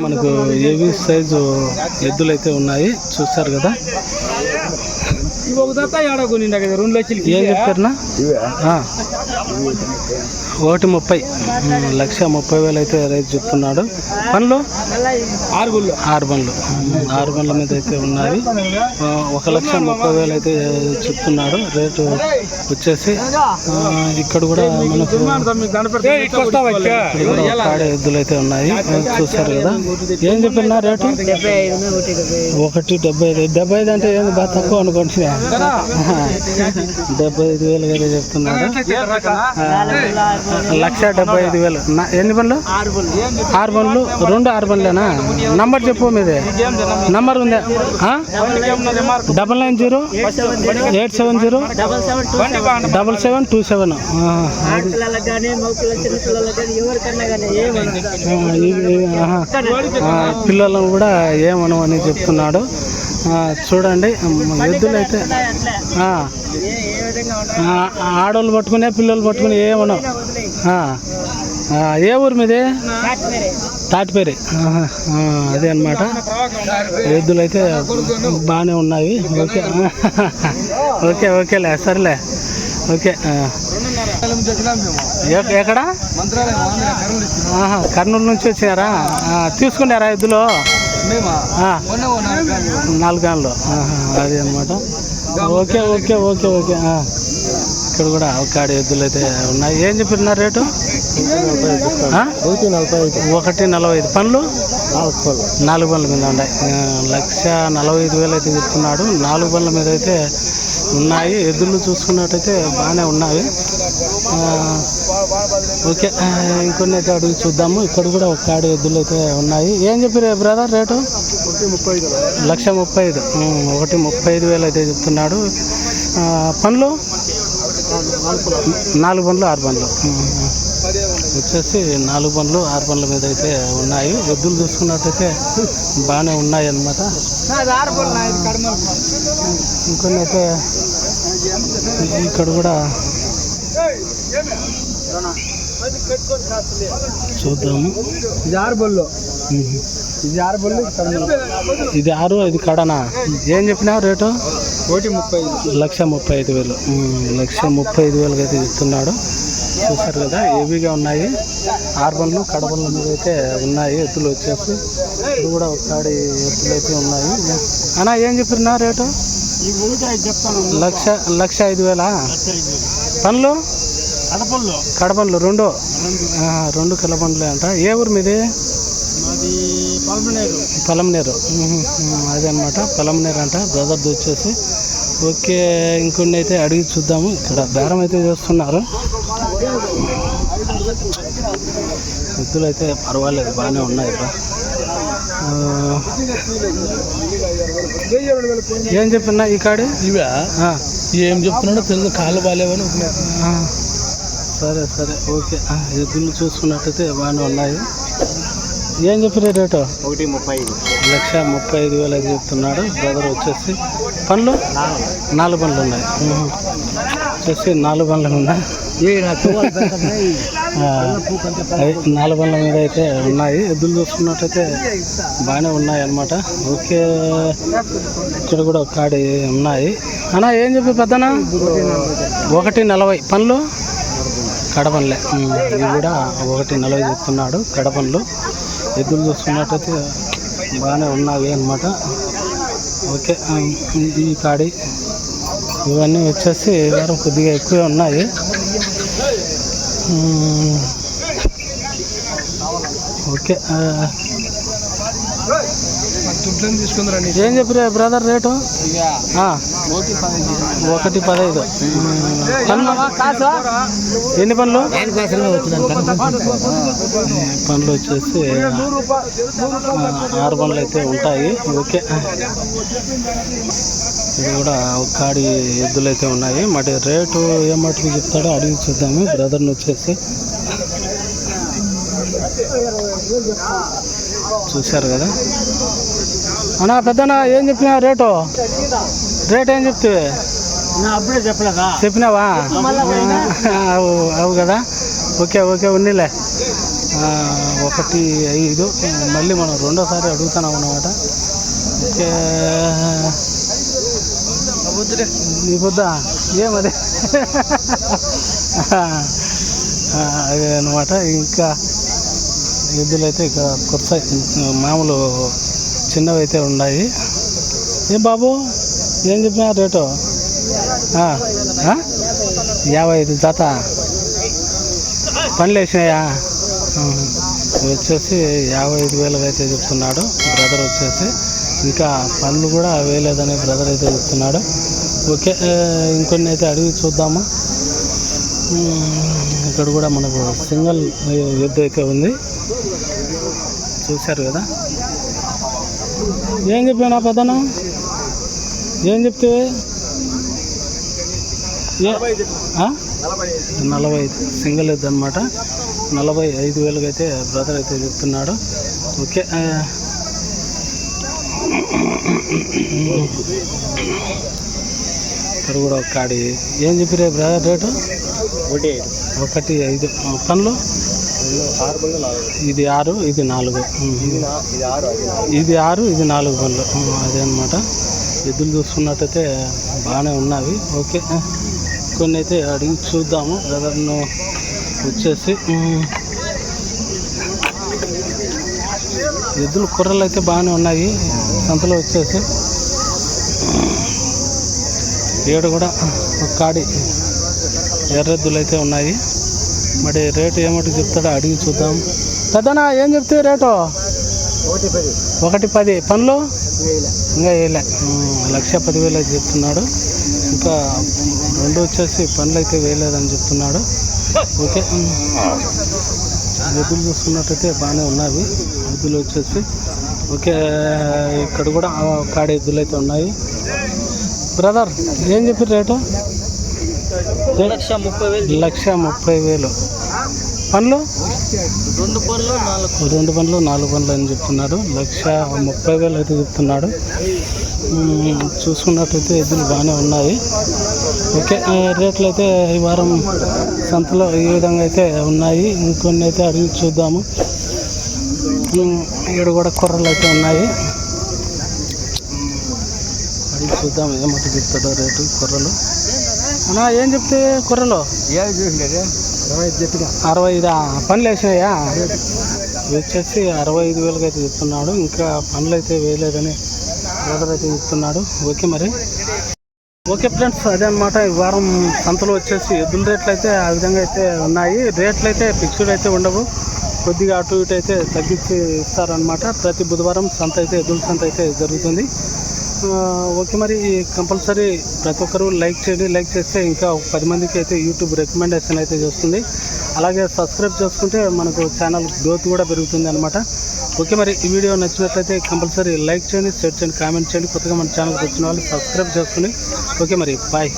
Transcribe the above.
మనకు ఏవి సైజు ఎద్దులు అయితే ఉన్నాయి చూస్తారు కదా. ఏం చెప్పారునా? ఆ. ఒకటి ముప్పై లక్ష ముప్పై వేలు అయితే రైతు చెప్తున్నాడు. పనులు? ఆరు గుళ్ళు ఆరు బండ్లు ఆరు బండ్ల మీద అయితే ఉన్నాయి ఒక లక్ష ముప్పై వేలు అయితే చెప్తున్నాడు. రేటు వచ్చేసి ఇక్కడ కూడా మనకు కూడా ఎద్దులు అయితే ఉన్నాయి. చూసారు కదా. ఏం చెప్పినా రేటు? ఒకటి డెబ్బై ఐదు. డెబ్బై ఐదు అంటే ఏంది బాగా తక్కువ అనుకోండి. డెబ్బై ఐదు వేలు కదా చెప్తున్నాడు. లక్ష డెబ్బై ఐదు వేలు. ఎన్ని బండ్లు? ఆరు బండ్లు. రెండు ఆరు బండ్లేనా? నంబర్ చెప్పు మీది. నంబర్ ఉందా? Double nine zero eight seven zero double seven two seven. పిల్లలను కూడా ఏమనమని చెప్తున్నాడు. ఆ, చూడండి. ఎద్దులు అయితే ఆ, ఆడోళ్ళు పట్టుకునే పిల్లలు పట్టుకుని ఏమనవు. ఏ ఊరు మీది? తాటిపేరి. అదే అనమాట ఎద్దులు అయితే బాగానే ఉన్నాయి. ఓకే. ఓకే ఓకేలే సరేలే. ఓకే ఎక్కడ? కర్నూలు నుంచి వచ్చినారా? తీసుకున్నారా ఎద్దులు? నాలుగు గంటలు అదే అనమాట ఓకే ఓకే ఓకే ఓకే ఇక్కడ కూడా అవకాడ ఎద్దులు అయితే ఉన్నాయి. ఏం చెప్పినారు రేటు? ఆ? ఒకటి నలభై ఐదు. పనులు నాలుగు బండ్ల మీద ఉన్నాయి. లక్ష నలభై ఐదు వేలు అయితే చెప్తున్నాడు. నాలుగు బండ్ల మీద అయితే ఉన్నాయి. ఎద్దులు చూసుకున్నట్టయితే బాగానే ఉన్నాయి. ఓకే. ఇంకొన్ని అయితే అడుగు చూద్దాము. ఇక్కడ కూడా ఒక కాడి ఎద్దులు అయితే ఉన్నాయి. ఏం చెప్పారు బ్రదర్ రేటు? లక్ష ముప్పై ఐదు. ఒకటి ముప్పై ఐదు వేలు అయితే చెప్తున్నాడు. పనులు నాలుగు బండ్లు ఆరు బండ్లు. వచ్చేసి నాలుగు బండ్లు ఆరు బండ్ల మీద అయితే ఉన్నాయి. ఎద్దులు చూసుకున్నట్టయితే బాగానే ఉన్నాయి అన్నమాట ఇంకొన్ని అయితే ఇక్కడ కూడా చూద్దాము. ఇది ఆరు ఉమ్. ఇది ఆరు బళ్ళు ఇది ఆరు ఇది కడనా? ఏం చెప్పినావు రేటు? ఒకటి ముప్పై లక్ష ముప్పై ఐదు వేలు. లక్ష ముప్పై ఐదు వేలుగా అయితే చెప్తున్నాడు. చూసారు కదా ఏవిగా ఉన్నాయి. ఆరు బండ్లు కడబండ్ల మీద అయితే ఉన్నాయి ఎత్తులు వచ్చేసి. ఇది కూడా ఒకసారి ఎత్తులు అయితే ఉన్నాయి. అన్నా ఏం చెప్పినా రేటు? లక్ష లక్ష ఐదు వేలా? పనులు? కడబండ్లు రెండు. రెండు. కలబండ్లే అంట. ఏ ఊరు మీది పలంనేరు ఉహు, ఉహు, అదే అనమాట పలంనేరు అంట. బ్రదర్ది వచ్చేసి. ఓకే ఇంకొన్ని అయితే అడిగి చూద్దాము. ఇక్కడ బేరం అయితే చేస్తున్నారు. ఎద్దులు అయితే పర్వాలేదు బాగానే ఉన్నాయి బా ఆ, ఏం చెప్పినా ఈ కాడి? ఇవా? ఆ, ఏం చెప్తున్నాడో తెలుసు కాళ్ళు బాగాలేవని ఆ, సరే సరే. ఓకే. ఎద్దులు చూసుకున్నట్టయితే బాగానే ఉన్నాయి. ఏం చెప్పిన రేటు ఒకటి ముప్పై ఐదు. లక్ష ముప్పై ఐదు వేలు అయితే చెప్తున్నాడు. బ్రదర్ వచ్చేసి పండ్లు? నాలుగు. పండ్లు ఉన్నాయి. వచ్చేసి నాలుగు పండ్లు ఉన్నాయి. నాలుగు పండ్ల మీద అయితే ఉన్నాయి. ఎద్దులు చూసుకున్నట్టయితే బాగానే ఉన్నాయి అన్నమాట. ఓకే. ఇక్కడ కూడా ఒక కాడి ఉన్నాయి. అన్నా ఏం చెప్పి పెద్దనా ఒకటి నలభై. పండ్లు? కడపన్లే ఇవి కూడా ఒకటి నలభై చెప్తున్నాడు. కడపన్లు ఎద్దులు చూసుకున్నట్టయితే బాగానే ఉన్నవి అన్నమాట. ఓకే ఈ- కాడి ఇవన్నీ వచ్చేసి వారం కొద్దిగా ఎక్కువే ఉన్నాయి. ఓకే దుడ్లను తీసుకుందరండి ఏం చెప్పిరా బ్రదర్ రేటు? ఒకటి పదహైదు. ఎన్ని పనులు పనులు వచ్చేసి ఆరు పనులు అయితే ఉంటాయి. ఓకే. ఇది కూడా ఒక కాడి ఎద్దులు అయితే ఉన్నాయి. మరి రేటు ఏ మటుకు చెప్తాడో అడిగి చూద్దాము. బ్రదర్ని వచ్చేసి చూశారు కదా? అన్నా పెద్దనా ఏం చెప్పినా రేటు? రేట్ ఏం చెప్తే? అప్పుడే చెప్పలేదా? చెప్పినావా? అవు అవు కదా? ఓకే ఓకే ఉన్నిలే. ఆ, ఒకటి ఐదు మళ్ళీ మనం రెండోసారి అడుగుతున్నాం అన్నమాట. ఓకే. నీ బుద్ధ? ఏమది అదే? అనమాట ఇంకా ఎద్దులు అయితే ఇక కొత్త మామూలు చిన్నవి అయితే ఉన్నాయి. ఏం బాబు ఏం చెప్పినా రేటు? యాభై ఐదు జత పనులు వేసినాయా? వచ్చేసి యాభై ఐదు వేలకు అయితే చెప్తున్నాడు బ్రదర్ వచ్చేసి. ఇంకా పనులు కూడా వేయలేదని బ్రదర్ అయితే చెప్తున్నాడు. ఓకే ఇంకొన్ని అయితే అడిగి చూద్దాము? ఇక్కడ కూడా మనకు సింగల్ ఎద్దు అయితే ఉంది. చూశారు కదా? ఏం చెప్పాను పెద్దనా ఏం చెప్తే? నలభై ఐదు. సింగిల్ ఎద్దు అనమాట నలభై ఐదు వేలకు అయితే బ్రదర్ అయితే చెప్తున్నాడు. ఓకే ఇక్కడ కూడా ఒక కాడి. ఏం చెప్పిరే బ్రదర్ రేటు? ఒకటి ఐదు. పనులు? ఆరు పళ్ళు నాలుగు. ఇది ఆరు ఇది నాలుగు. ఇది ఆరు ఇది నాలుగు ఉమ్, అదే అనమాట ఎద్దులు చూసుకున్నట్టయితే బాగానే ఉన్నవి. ఓకే. కొన్ని అయితే అడిగి చూద్దాము. బ్రదర్ను వచ్చేసి ఎద్దులు కుర్రలు అయితే బాగానే ఉన్నాయి. సంతలో వచ్చేసి ఏడు కూడా ఒక కాడి ఎర్రెద్దులు అయితే ఉన్నాయి. మరి రేటు ఏమిటి చెప్తాడో అడిగి చూద్దాం. పెద్దనా ఏం చెప్తే రేటు? ఒకటి పది. పనులు? ఇంకా వేయలే. లక్ష పదివేలు అయితే చెప్తున్నాడు. ఇంకా రెండు వచ్చేసి పనులు అయితే వేయలేదని చెప్తున్నాడు. ఓకే. ఎద్దులు చూసుకున్నట్టయితే బాగానే ఉన్నాయి. ఎద్దులు వచ్చేసి. ఓకే ఇక్కడ కూడా కాడ ఎద్దులు అయితే ఉన్నాయి. బ్రదర్ ఏం చెప్పారు రేటు? లక్ష ముప్పై వేలు. లక్ష ముప్పై వేలు పనులు రెండు పనులు నాలుగు రెండు పనులు నాలుగు పనులు అని చెప్తున్నాడు లక్ష ముప్పై వేలు అయితే చెప్తున్నాడు. చూసుకున్నట్టయితే ఎద్దులు బాగానే ఉన్నాయి. ఓకే రేట్లు అయితే ఈ వారం సంతలో ఈ విధంగా అయితే ఉన్నాయి? ఇంకొన్ని అయితే అడిగి చూద్దాము. ఇక్కడ కూడా కుర్రలు అయితే ఉన్నాయి. అడిగి చూద్దాం ఏమంటే చెప్తాడో రేటు కుర్రలు. అన్నా ఏం చెప్తే కుర్రలు? ఏది చూసినారే ఇరవై ఐదు చెప్పిన. అరవై ఐదా పనులు వేసినాయా? వచ్చేసి అరవై ఐదు వేలకి అయితే చెప్తున్నాడు. ఇంకా పనులు అయితే వేయలేదని బ్రదర్ అయితే చెప్తున్నాడు. ఓకే మరి? ఓకే ఫ్రెండ్స్ అదే అనమాట ఈ వారం సంతలో వచ్చేసి ఎద్దుల రేట్లు అయితే ఆ విధంగా అయితే ఉన్నాయి. రేట్లు అయితే ఫిక్స్డ్ అయితే ఉండవు. కొద్దిగా అటు ఇటు అయితే తగ్గించి ఇస్తారనమాట ప్రతి బుధవారం సంత అయితే ఎద్దుల సంత అయితే జరుగుతుంది. ఓకే మరి కంపల్సరీ ప్రతి ఒక్కరు లైక్ చేయండి లైక్ చేస్తే ఇంకా పది మందికి అయితే యూట్యూబ్ రికమెండేషన్ అయితే చేస్తుంది. అలాగే సబ్స్క్రైబ్ చేసుకుంటే మనకు ఛానల్ గ్రోత్ కూడా పెరుగుతుంది అనమాట ఓకే మరి ఈ వీడియో నచ్చినట్లయితే కంపల్సరీ లైక్ చేయండి షేర్ చేయండి కామెంట్ చేయండి. కొత్తగా మన ఛానల్కి వచ్చిన వాళ్ళు సబ్స్క్రైబ్ చేసుకుని. ఓకే మరి బాయ్.